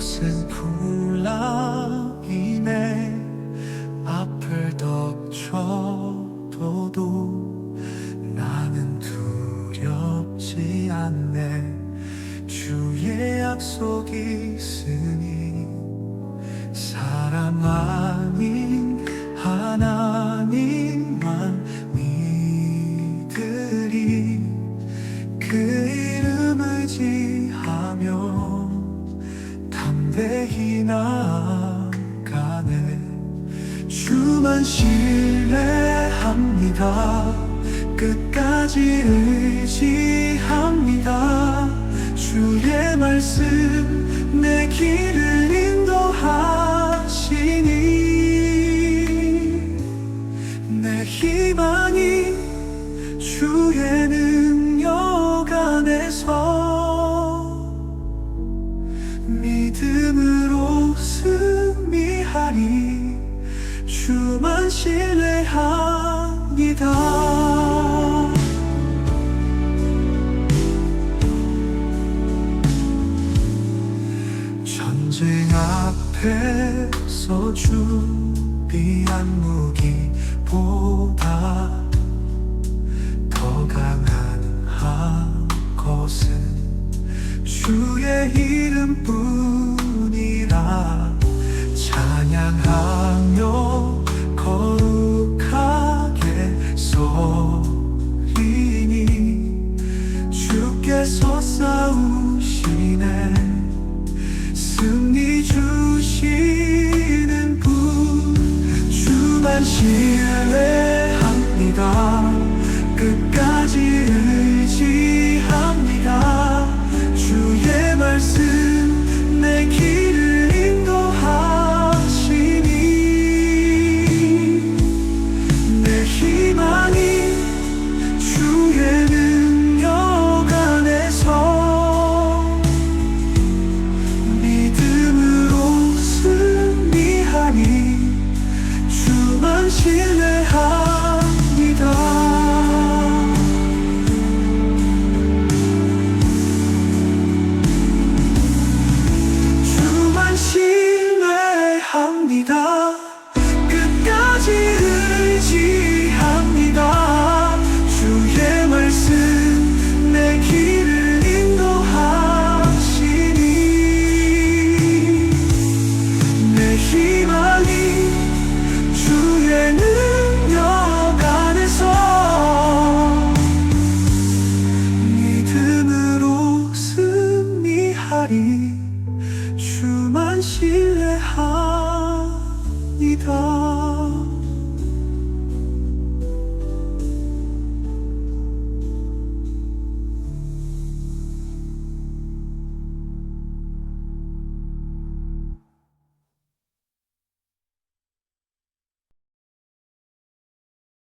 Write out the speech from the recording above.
이곳은 풍랑이네. 앞을 덮쳐도 나는 두렵지 않네. 주의 약속이 있으니 사람 아 담대히 나가네. 주만 신뢰합니다. 끝까지 의지합니다. 주의 말씀 내 길을 인도하시니 내 희망 신뢰합니다. 전쟁 앞에서 준비한 무기보다 더 강한 한 것은 주의 이름뿐 신뢰합니다. 끝까지 신뢰